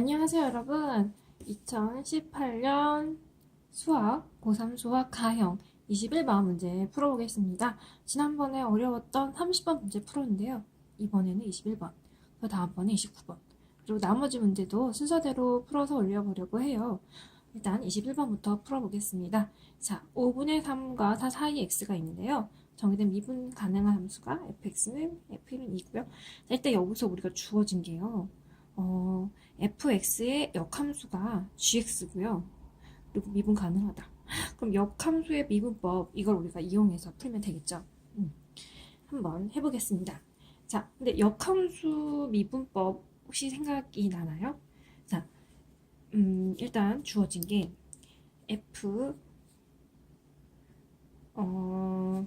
안녕하세요, 여러분. 2018년 수학, 고3 수학 가형 21번 문제 풀어보겠습니다. 지난번에 어려웠던 30번 문제 풀었는데요. 이번에는 21번, 그 다음번에 29번, 그리고 나머지 문제도 순서대로 풀어서 올려보려고 해요. 일단 21번부터 풀어보겠습니다. 자, 5분의 3과 4 사이에 x가 있는데요. 정의된 미분 가능한 함수가 fx는 f1은 2고요. 일단 여기서 우리가 주어진 게요. 어, fx의 역함수가 gx고요. 그리고 미분 가능하다. 그럼 역함수의 미분법 이걸 우리가 이용해서 풀면 되겠죠. 음, 한번 해보겠습니다. 자, 근데 역함수 미분법 혹시 생각이 나나요? 자, 음, 일단 주어진 게 f 어,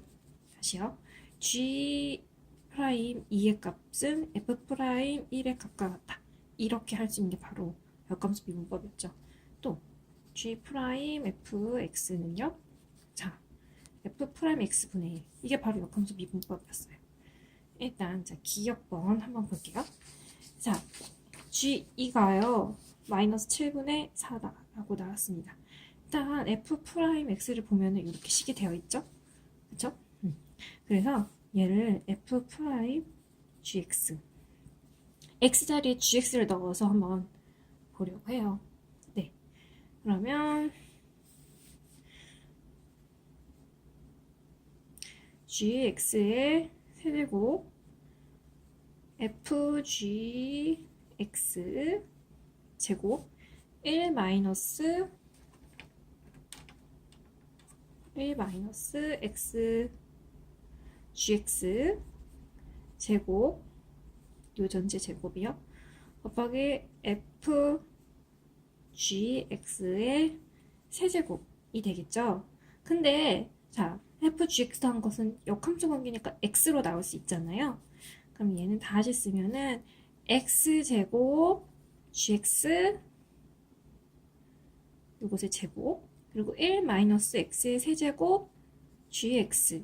다시요. g 프라임 2의 값은 f 프라임 1의 값과 같다. 이렇게 할 수 있는 게 바로 역함수 미분법이었죠. 또 g 프라임 fx는요. 자, f 프라임 x 분의 1 이게 바로 역함수 미분법이었어요. 일단 자 기억번 한번 볼게요. 자, g2가요 마이너스 7분의 4다라고 나왔습니다. 일단 f 프라임 x를 보면은 이렇게 식이 되어 있죠. 그렇죠? 그래서 얘를 f 프라임 gx x 자리에 gx를 넣어서 한번 보려고 해요. 네. 그러면 gx의 세제곱 fgx 제곱 1 마이너스 1 마이너스 x gx 제곱 요 전체 제곱이요. 곱하기 f gx의 세제곱이 되겠죠. 근데 자 f gx 한 것은 역함수 관계니까 x로 나올 수 있잖아요. 그럼 얘는 다시 쓰면은 x 제곱 gx 이것의 제곱 그리고 1 마이너스 x의 세제곱 gx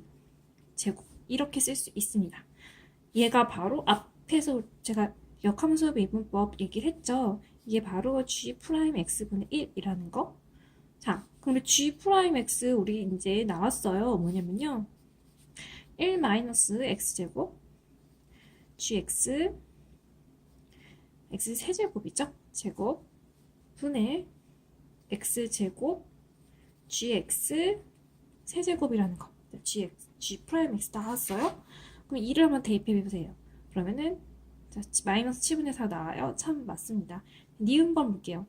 제곱 이렇게 쓸 수 있습니다. 얘가 바로 앞 에서 제가 역함수 미분법 얘기를 했죠. 이게 바로 g 프라임 x분의 1이라는 거. 자, 그럼 g 프라임 x 우리 이제 나왔어요. 뭐냐면요. 1 마이너스 x 제곱 gx x 세제곱이죠. 제곱 분의 x 제곱 gx 세제곱이라는 거. gx g 프라임 x 나왔어요. 그럼 2를 한번 대입해 보세요. 그러면은 자, 마이너스 7분의 4 나와요. 참 맞습니다. 니은번 볼게요.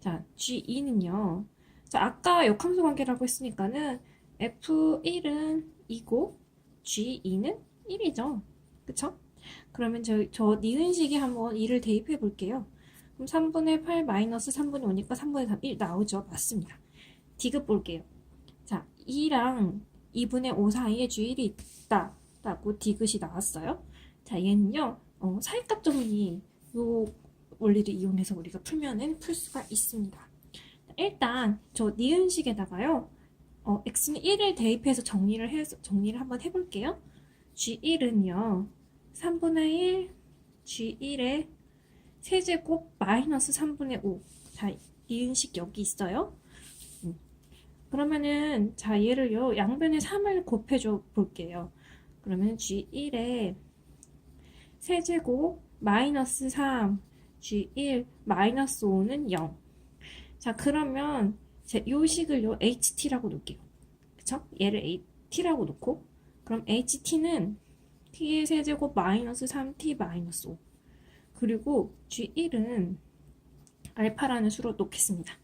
자, G2는요. 자, 아까 역함수 관계라고 했으니까는 F1은 2고 G2는 1이죠. 그쵸? 그러면 저, 저 니은식에 한번 2를 대입해 볼게요. 그럼 3분의 8 마이너스 3분의 5니까 3분의 3, 1 나오죠. 맞습니다. 디귿 볼게요. 자, 2랑 2분의 5 사이에 G1이 있다. 라고 디귿이 나왔어요. 자, 얘는요. 어, 사이값 정리 요 원리를 이용해서 우리가 풀면은 풀 수가 있습니다. 일단 저 니은식에다가요. 어, x는 1을 대입해서 정리를 해서 정리를 한번 해볼게요. g1은요. 3분의 1 g1의 세제곱 마이너스 3분의 5. 자, 니은식 여기 있어요. 음. 그러면은 자 얘를요 양변에 3을 곱해줘 볼게요. 그러면 g1에 세제곱 마이너스 3 G1 마이너스 5는 0. 자 그러면 제 요식을요 HT라고 놓을게요. 그쵸? 얘를 T라고 놓고 그럼 HT는 T의 세제곱 마이너스 3T 마이너스 5 그리고 G1은 알파라는 수로 놓겠습니다.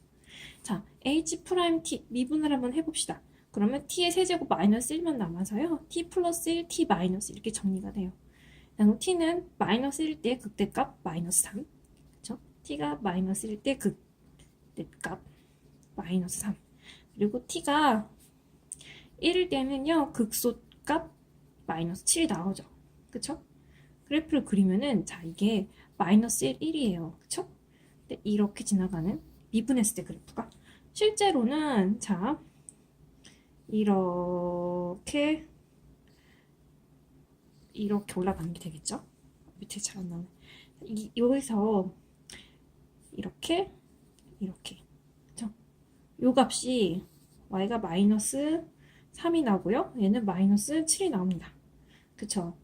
자 H 프라임 T 미분을 한번 해봅시다. 그러면 T의 세제곱 마이너스 1만 남아서요. T 플러스 1, T 마이너스 이렇게 정리가 돼요. 그럼 t는 마이너스 1일 때 극대값 마이너스 3 그쵸? t가 마이너스 1일 때 극대값 마이너스 3 그리고 t가 1일 때는요 극소값 마이너스 7이 나오죠 그쵸? 그래프를 그리면은 자 이게 마이너스 1, 1이에요 그쵸? 근데 이렇게 지나가는 미분했을 때 그래프가 실제로는 자 이렇게 이렇게 올라가는 게 되겠죠? 밑에 잘 안 나오네. 이, 여기서 이렇게 이렇게 그쵸? 요 값이 y가 마이너스 3이 나고요. 얘는 마이너스 7이 나옵니다. 그쵸?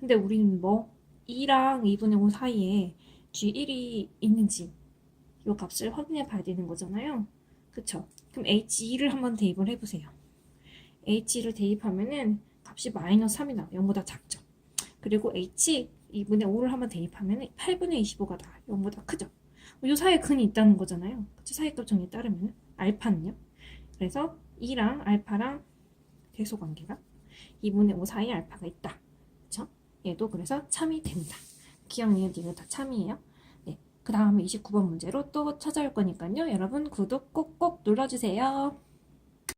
근데 우리는 뭐 2랑 2분의 5 사이에 g1이 있는지 요 값을 확인해 봐야 되는 거잖아요. 그쵸? 그럼 h2를 한번 대입을 해보세요. h2를 대입하면은 값이 마이너스 3이 나와요. 0보다 작죠. 그리고 h 2분의 5를 한번 대입하면 8분의 25가 나와요. 0보다 크죠. 요 사이에 근이 있다는 거잖아요. 그쵸? 사이값 정리에 따르면 알파는요. 그래서 2랑 알파랑 대소 관계가 2분의 5 사이에 알파가 있다. 그쵸? 얘도 그래서 참이 됩니다. 기억, 니은, 다 참이에요. 네. 그 다음에 29번 문제로 또 찾아올 거니까요. 여러분 구독 꼭꼭 눌러주세요.